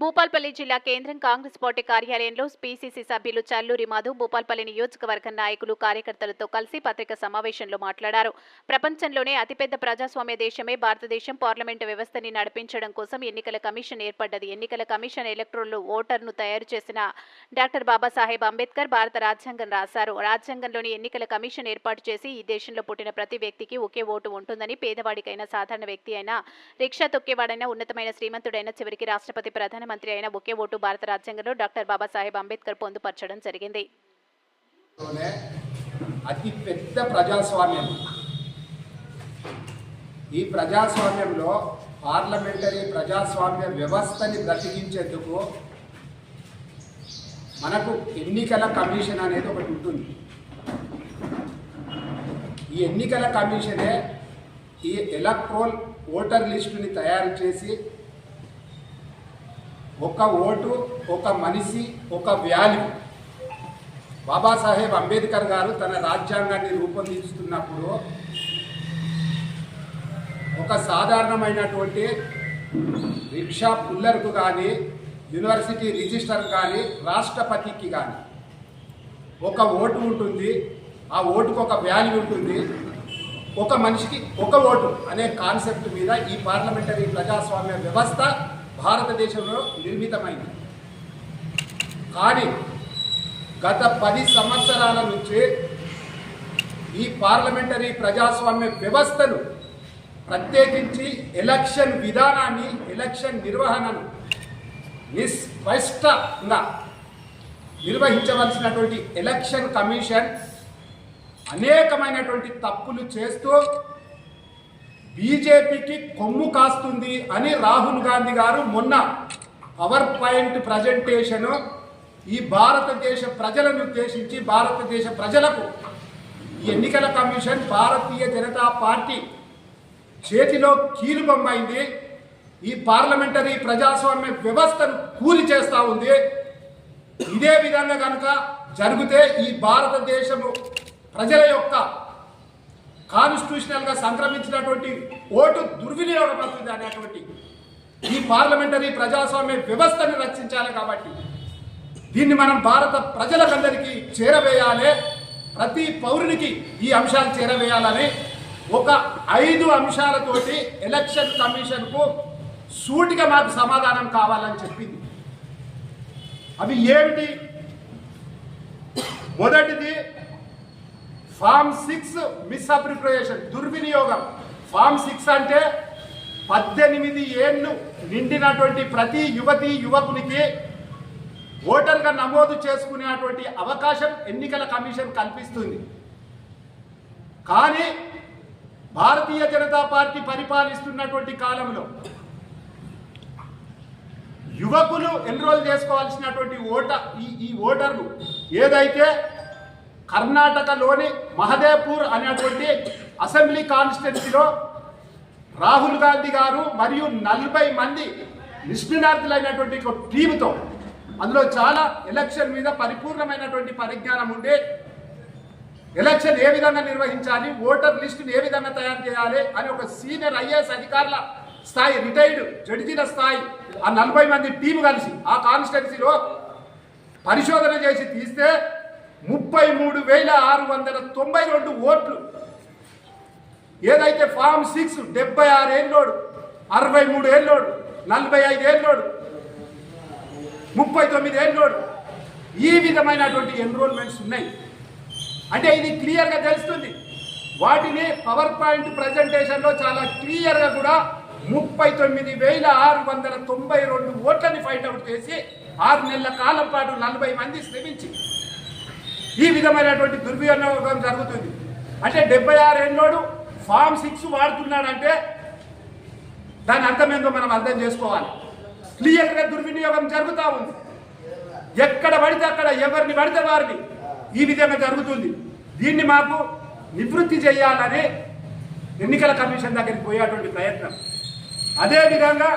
భూపాల్పల్లి జిల్లా కేంద్రం కాంగ్రెస్ పార్టీ కార్యాలయంలో పీసీసీ సభ్యులు చల్లూరి మధు భూపాల్పల్లి నియోజకవర్గ నాయకులు కార్యకర్తలతో కలిసి పత్రికా సమావేశంలో మాట్లాడారు. ప్రపంచంలోనే అతిపెద్ద ప్రజాస్వామ్య దేశమే. భారతదేశం పార్లమెంటు వ్యవస్థని నడిపించడం కోసం ఎన్నికల కమిషన్ ఏర్పడ్డది. ఎన్నికల కమిషన్ ఎలక్ట్రోల్ ఓటర్ను తయారు చేసిన డాక్టర్ బాబాసాహెబ్ అంబేద్కర్ భారత రాజ్యాంగం రాశారు. రాజ్యాంగంలోని ఎన్నికల కమిషన్ ఏర్పాటు చేసి ఈ దేశంలో పుట్టిన ప్రతి వ్యక్తికి ఒకే ఓటు ఉంటుందని పేదవాడికైనా సాధారణ వ్యక్తి అయినా రిక్షా తొక్కేవాడైనా ఉన్నతమైన శ్రీమంతుడైన చివరికి రాష్ట్రపతి ప్రధాన ప్రధానమంత్రి అయిన ఒకే ఓటు భారత రాజ్యాంగంలో డాక్టర్ బాబాసాహెబ్ అంబేద్కర్ పొందుపరచడం జరిగింది. అతి పెద్ద ప్రజాస్వామ్యం. ఈ ప్రజాస్వామ్యంలో పార్లమెంటరీ ప్రజాస్వామ్య వ్యవస్థని బ్రతికించేందుకు మనకు ఎన్నికల కమిషన్ అనేది ఒకటి ఉంటుంది. ఈ ఎన్నికల కమిషనే ఈ ఎలక్ట్రోల్ ఓటర్ లిస్టుని తయారు చేసి ఒక ఓటు ఒక మనిషి ఒక వ్యాల్యూ బాబాసాహెబ్ అంబేద్కర్ గారు తన రాజ్యాంగాన్ని రూపొందిస్తున్నప్పుడు ఒక సాధారణమైనటువంటి రిక్షా పుల్లర్కు కానీ యూనివర్సిటీ రిజిస్టర్ కానీ రాష్ట్రపతికి కానీ ఒక ఓటు ఉంటుంది. ఆ ఓటుకు ఒక వాల్యూ ఉంటుంది. ఒక మనిషికి ఒక ఓటు అనే కాన్సెప్ట్ మీద ఈ పార్లమెంటరీ ప్రజాస్వామ్య వ్యవస్థ భారతదేశంలో నిర్మితమైంది. కానీ గత పది సంవత్సరాల నుంచి ఈ పార్లమెంటరీ ప్రజాస్వామ్య వ్యవస్థను ప్రత్యేకించి ఎలక్షన్ విధానాన్ని ఎలక్షన్ నిర్వహణను నిస్పష్టంగా నిర్వహించవలసినటువంటి ఎలక్షన్ కమిషన్ అనేకమైనటువంటి తప్పులు చేస్తూ బీజేపీకి కొమ్ము కాస్తుంది అని రాహుల్ గాంధీ గారు మొన్న పవర్ పాయింట్ ప్రజెంటేషన్ ఈ భారతదేశ ప్రజలను ఉద్దేశించి భారతదేశ ప్రజలకు ఈ ఎన్నికల కమిషన్ భారతీయ జనతా పార్టీ చేతిలో కీలుబొమ్మైంది. ఈ పార్లమెంటరీ ప్రజాస్వామ్య వ్యవస్థను కూలి చేస్తూ ఉంది. ఇదే విధంగా కనుక జరిగితే ఈ భారతదేశము ప్రజల యొక్క కాన్స్టిట్యూషనల్గా సంక్రమించినటువంటి ఓటు దుర్వినియోగపడుతుంది అనేటువంటి ఈ పార్లమెంటరీ ప్రజాస్వామ్య వ్యవస్థను రక్షించాలి కాబట్టి దీన్ని మనం భారత ప్రజలకందరికీ చేరవేయాలి ప్రతి పౌరునికి ఈ అంశాలు చేరవేయాలని ఒక ఐదు అంశాలతోటి ఎలక్షన్ కమిషన్కు సూటిగా మాకు సమాధానం కావాలని చెప్పింది. అవి ఏమిటి? మొదటిది ఫామ్ సిక్స్ మిస్అప్రిప్రియేషన్ దుర్వినియోగం. ఫామ్ సిక్స్ అంటే పద్దెనిమిది ఏళ్ళు నిండినటువంటి ప్రతి యువతి యువకునికి ఓటర్గా నమోదు చేసుకునేటువంటి అవకాశం ఎన్నికల కమిషన్ కల్పిస్తుంది. కానీ భారతీయ జనతా పార్టీ పరిపాలిస్తున్నటువంటి కాలంలో యువకులు ఎన్రోల్ చేసుకోవాల్సినటువంటి ఓట ఈ ఈ ఓటర్లు ఏదైతే కర్ణాటకలోని మహదేపూర్ అనేటువంటి అసెంబ్లీ కాన్స్టిట్యున్సీలో రాహుల్ గాంధీ గారు మరియు నలభై మంది నిష్ణార్థులైనటువంటి ఒక అందులో చాలా ఎలక్షన్ మీద పరిపూర్ణమైనటువంటి పరిజ్ఞానం ఉండే ఎలక్షన్ ఏ విధంగా నిర్వహించాలి ఓటర్ లిస్టును ఏ విధంగా తయారు చేయాలి అని ఒక సీనియర్ ఐఏఎస్ అధికారుల స్థాయి రిటైర్డ్ జడ్జీల స్థాయి ఆ నలభై మంది టీం కలిసి ఆ కాన్స్టిట్యున్సీలో పరిశోధన చేసి తీస్తే ముప్పై మూడు వేల ఆరు వందల తొంభై రెండు ఓట్లు. ఏదైతే ఫామ్ సిక్స్ డెబ్బై ఆరు ఏళ్ళోడు అరవై మూడు ఏళ్ళోడు నలభై ఐదు ఏళ్ళోడు ముప్పై తొమ్మిది ఏళ్ళోడు ఈ విధమైనటువంటి ఎన్రోల్మెంట్స్ ఉన్నాయి. అంటే ఇది క్లియర్గా తెలుస్తుంది. వాటిని పవర్ పాయింట్ ప్రజెంటేషన్లో చాలా క్లియర్గా కూడా ముప్పై తొమ్మిది వేల ఆరు వందల తొంభై రెండు ఓట్లని ఫైట్ అవుట్ చేసి ఆరు నెలల కాలం పాటు నలభై మంది శ్రమించి ఈ విధమైనటువంటి దుర్వినియోగం జరుగుతుంది. అంటే డెబ్బై ఆరు ఏళ్ళోడు ఫామ్ సిక్స్ వాడుతున్నాడంటే దాని అర్థం ఏందో మనం అర్థం చేసుకోవాలి. క్లియర్గా దుర్వినియోగం జరుగుతూ ఉంది. ఎక్కడ పడితే అక్కడ ఎవరిని పడితే వారిని ఈ విధంగా జరుగుతుంది. దీన్ని మాకు నివృత్తి చేయాలని ఎన్నికల కమిషన్ దగ్గరికి పోయేటువంటి ప్రయత్నం. అదేవిధంగా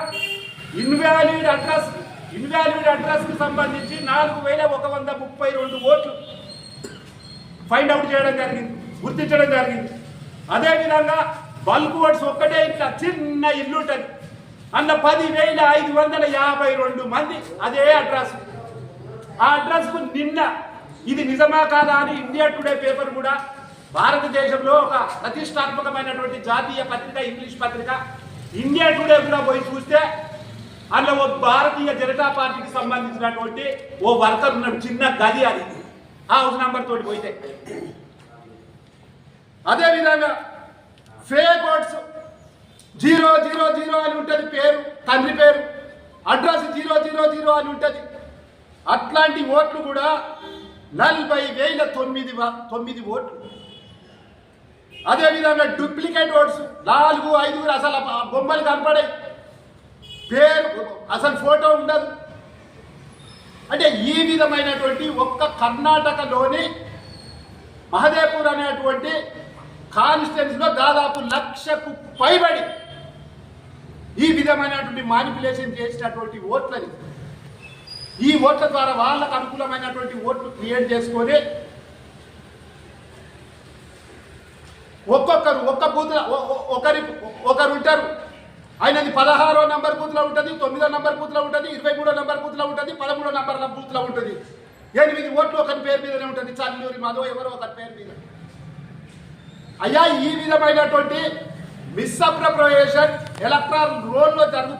ఇన్వాల్యూడ్ అడ్రస్ ఇన్వాల్యూడ్ అడ్రస్కి సంబంధించి నాలుగు వేల ఒక వంద ముప్పై రెండు ఓట్లు ఫైండ్ అవుట్ చేయడం జరిగింది గుర్తించడం జరిగింది. అదేవిధంగా బల్క్ ఓట్స్ ఒక్కటే ఇట్లా చిన్న ఇల్లు ఉంటుంది అన్న పదివేల ఐదు వందల యాభై రెండు మంది అదే అడ్రస్. ఆ అడ్రస్కు నిన్న ఇది నిజమా కాదా అని ఇండియా టుడే పేపర్ కూడా భారతదేశంలో ఒక ప్రతిష్టాత్మకమైనటువంటి జాతీయ పత్రిక ఇంగ్లీష్ పత్రిక. ఇండియా టుడే కూడా పోయి చూస్తే అందులో ఓ భారతీయ జనతా పార్టీకి సంబంధించినటువంటి ఓ వర్కర్ ఉన్నాడు చిన్న గది అది. హౌస్ నంబర్ తోటి పోయితే అదేవిధంగా fake votes zero zero zero అని ఉంటుంది పేరు తండ్రి పేరు. అడ్రస్ జీరో జీరో జీరో అని ఉంటుంది. అట్లాంటి ఓట్లు కూడా నలభై వేల తొమ్మిది తొమ్మిది ఓట్లు. అదేవిధంగా డూప్లికేట్ ఓట్స్ నాలుగు ఐదుగురు అసలు బొమ్మలు కనపడే పేరు అసలు ఫోటో ఉండదు. అంటే ఈ విధమైనటువంటి ఒక్క కర్ణాటకలోని మహదేపూర్ అనేటువంటి కాన్స్టిట్యున్సీలో దాదాపు లక్షకు పైబడి ఈ విధమైనటువంటి మానిపులేషన్ చేసినటువంటి ఓట్లని ఈ ఓట్ల ద్వారా వాళ్ళకు అనుకూలమైనటువంటి ఓట్లు క్రియేట్ చేసుకొని ఒక్కొక్కరు ఒక్క బూత్ ఒకరి ఒకరు ఉంటారు ఆయనది పదహారో నంబర్ బూత్లో ఉంటుంది తొమ్మిదో నంబర్ బూత్లో ఉంటుంది ఇరవై మూడో నంబర్ బూత్లో ఉంటుంది పదమూడో నంబర్ బూత్లో ఉంటుంది. ఎనిమిది ఓట్లు ఒకరి పేరు మీదనే ఉంటుంది చల్లూరి మాధవ్ ఎవరో ఒకరి పేరు మీద. అయ్యా ఈ విధమైనటువంటి మిస్అప్రప్రయేషన్ ఎలక్ట్రాన్ రోల్లో జరుగుతుంది